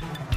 you.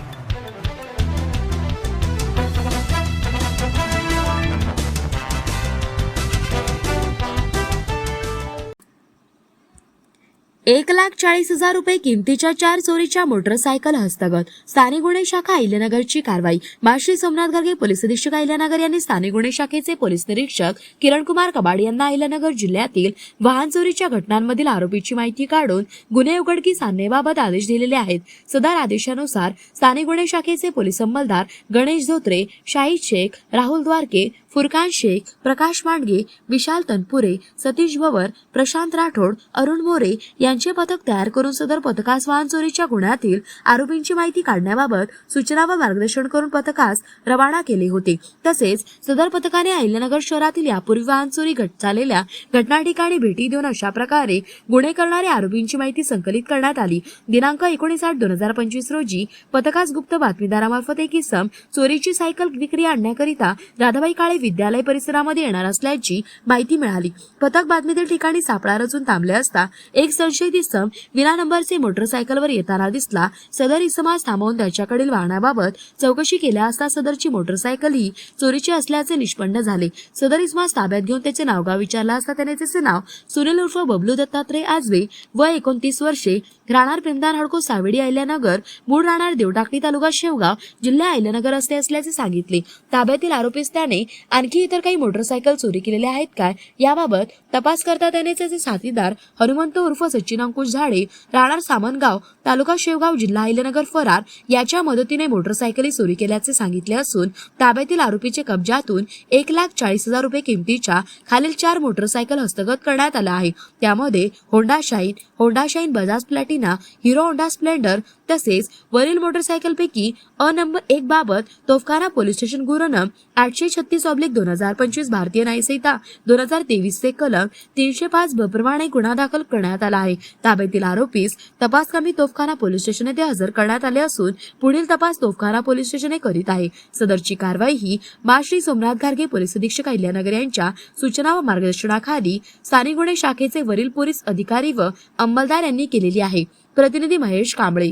एक लाख चाळीस हजार रुपये किमतीच्या चार चोरीच्या मोटरसायकल हस्तगत. स्थानिक गुन्हे शाखा अहिल्यानगरची कारवाई. माश्री सोमनाथ गर्गे पोलीस अधीक्षक अहिल्यानगर यांनी स्थानिक गुन्हे शाखेचे पोलीस निरीक्षक किरणकुमार कबाड यांना अहिल्यानगर जिल्ह्यातील वाहन चोरीच्या घटनांमधील आरोपीची माहिती काढून गुन्हे उघडकीस आणण्याबाबत आदेश दिलेले आहेत. सदर आदेशानुसार स्थानिक गुन्हे शाखेचे पोलीस अंमलदार गणेश धोत्रे शाहीद शेख राहुल द्वारके फुरकान शेख प्रकाश मांडगे विशाल तनपुरे सतीश भवर प्रशांत राठोड अरुण मोरे या यांचे पथक तयार करून सदर पथकास वाहन चोरीच्या गुन्ह्यातील आरोपींची माहिती काढण्याबाबत सूचना व मार्गदर्शन करून पथकास रवाना केले होते. तसेच सदर पथकाने अहिल्यानगर शहरातील यापूर्वी वाहन चोरी घट झालेल्या घटना ठिकाणी भेटी देऊन अशा प्रकारे गुन्हे करणाऱ्या आरोपींची माहिती संकलित करण्यात आली. दिनांक एकोणीस आठ दोन हजार पंचवीस रोजी पथकास गुप्त बातमीदारामार्फत एक इसम चोरीची सायकल विक्री आणण्याकरिता राधाबाई काळे विद्यालय परिसरामध्ये येणार असल्याची माहिती मिळाली. पथक बातमीतील ठिकाणी सापळा रचून थांबले असता एक संशयित इसम विना नंबरचे मोटरसायकलवर येताना दिसला सदर इसमास थांबवून त्याच्याकडील वाहनाबाबत चौकशी केल्या असता सदरची मोटरसायकल ही चोरीची असल्याचे निष्पन्न झाले. सदर इसमास ताब्यात घेऊन त्याचे नावगाव विचारला असता त्याने त्याचे नाव सुनील उर्फ बबलू दत्तात्रय आजवे व एकोणतीस वर्षे राहणार प्रेमदार हडको सावेडी आयल्यानगर मूळ राहणार देवटाकडी तालुका शेवगाव जिल्हा आयल्यानगर असते असल्याचे सांगितले. ताब्यातील आरोपीस त्याने आणखी इतर काही मोटरसायकल चोरी केलेल्या आहेत काय याबाबत तपास करता त्याने त्याचे साथीदार हनुमंत उर्फ सचिन अंकुश झाडे राहणार सामनगाव तालुका शेवगाव जिल्हा अहिल्यानगर फरार याच्या मदतीने मोटरसायकली चोरी केल्याचे सांगितले असून ताब्यातील आरोपीचे कब्जातून एक लाख चाळीस हजार रुपये किमतीच्या खालील चार मोटरसायकल हस्तगत करण्यात आला आहे. त्यामध्ये Honda Shine Honda Shine Bajaj Platina Hero Honda Splendor तसेच वरील मोटरसायकलपैकी अ नंबर एक बाबत तोफखाना पोलीस स्टेशन गुरनम आठशे छत्तीस ऑब्लिक दोन हजार पंचवीस भारतीय न्यायसंहिता दोन हजार तेवीस चे कलम तीनशे पाच ब प्रमाणे गुन्हा दाखल करण्यात आला आहे. ताब्यातील आरोपीस तपासकामी तोफखाना पोलीस स्टेशन येथे हजर करण्यात आले असून पुढील तपास तोफखाना पोलीस स्टेशन करीत आहे. सदरची कारवाई ही श्री सोमनाथ घारगे पोलीस अधीक्षक अहिल्यानगर यांच्या सूचना व मार्गदर्शनाखाली स्थानिक गुन्हे शाखेचे वरील पोलीस अधिकारी व अंमलदार यांनी केलेली आहे. प्रतिनिधी महेश कांबळे.